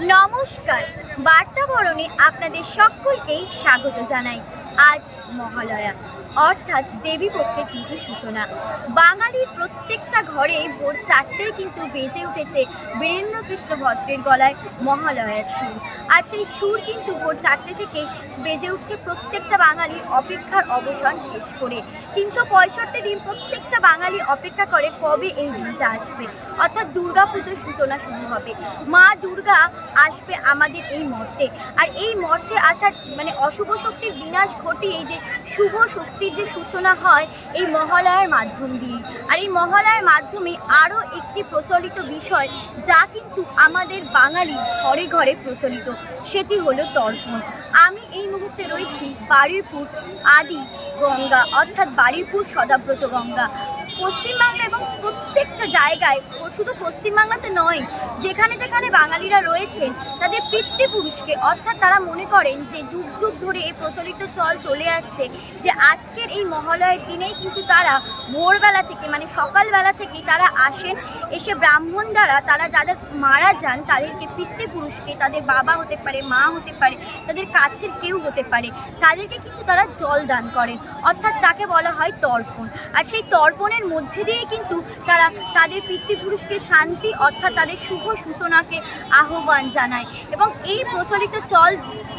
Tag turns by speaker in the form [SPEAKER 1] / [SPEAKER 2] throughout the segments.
[SPEAKER 1] নমস্কার। বার্তাবরণে আপনাদের সকলকেই স্বাগত জানাই। আজ মহালয়া। অর্থাৎ দেবী পক্ষের কিন্তু সূচনা। বাঙালির প্রত্যেকটা ঘরে ভোর চারটেই কিন্তু বেজে উঠেছে বীরেন্দ্র কৃষ্ণ ভদ্রের গলায় মহালয়ার সুর। আর সেই সুর কিন্তু ভোর চারটে থেকেই বেজে উঠছে প্রত্যেকটা বাঙালির অপেক্ষার অবসান শেষ করে। তিনশো পঁয়ষট্টি দিন প্রত্যেকটা বাঙালি অপেক্ষা করে কবে এই দিনটা আসবে? অর্থাৎ দুর্গা পুজোর সূচনা শুরু হবে। মা দুর্গা আসবে আমাদের এই মর্তে। আর এই মর্তে আসার মানে অশুভ শক্তির বিনাশ ঘটিয়ে এই যে শুভ শক্তির যে সূচনা হয় এই মহালয়ার মাধ্যম দিয়ে আর এই মহালয়ার মাধ্যমে আরও একটি প্রচলিত বিষয় যা কিন্তু আমাদের বাঙালি ঘরে ঘরে প্রচলিত, সেটি হলো তর্পণ। আমি এই মুহূর্তে রয়েছি বারুইপুর আদি গঙ্গা, অর্থাৎ বারুইপুর সদাব্রত গঙ্গা। পশ্চিমবাংলা এবং প্রত্যেকটা জায়গায় শুধু পশ্চিমবাংলাতে নয়, যেখানে যেখানে বাঙালিরা রয়েছেন, তাদের পিতৃপুরুষকে, অর্থাৎ তারা মনে করেন যে যুগ যুগ ধরে এই প্রচলিত চল চলে আসছে, যে আজকের এই মহালয়ের দিনেই কিন্তু তারা ভোরবেলা থেকে মানে সকালবেলা থেকেই তারা আসেন, এসে ব্রাহ্মণ দ্বারা তারা যাদের মারা যান, তাদেরকে পিতৃপুরুষকে, তাদের বাবা হতে পারে, মা হতে পারে, তাদের কাছের কেউ হতে পারে, তাদেরকে কিন্তু তারা জল দান করেন, অর্থাৎ তাকে বলা হয় তর্পণ। আর সেই তর্পণের মধ্যে দিয়ে কিন্তু তারা তাদের পিতৃপুরুষকে শান্তি অর্থাৎ তাদের শুভ সূচনাকে আহ্বান জানায়। এবং এই প্রচলিত চল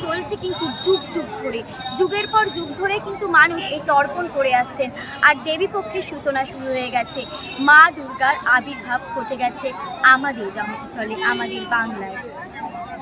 [SPEAKER 1] চলছে কিন্তু যুগ যুগ ধরে। যুগের পর যুগ ধরে কিন্তু মানুষ এই তর্পণ করে আসছেন। আর দেবী পক্ষের সূচনা শুরু হয়ে গেছে। মা দুর্গার আবির্ভাব ঘটে গেছে আমাদের গ্রামাঞ্চলে আমাদের বাংলায়।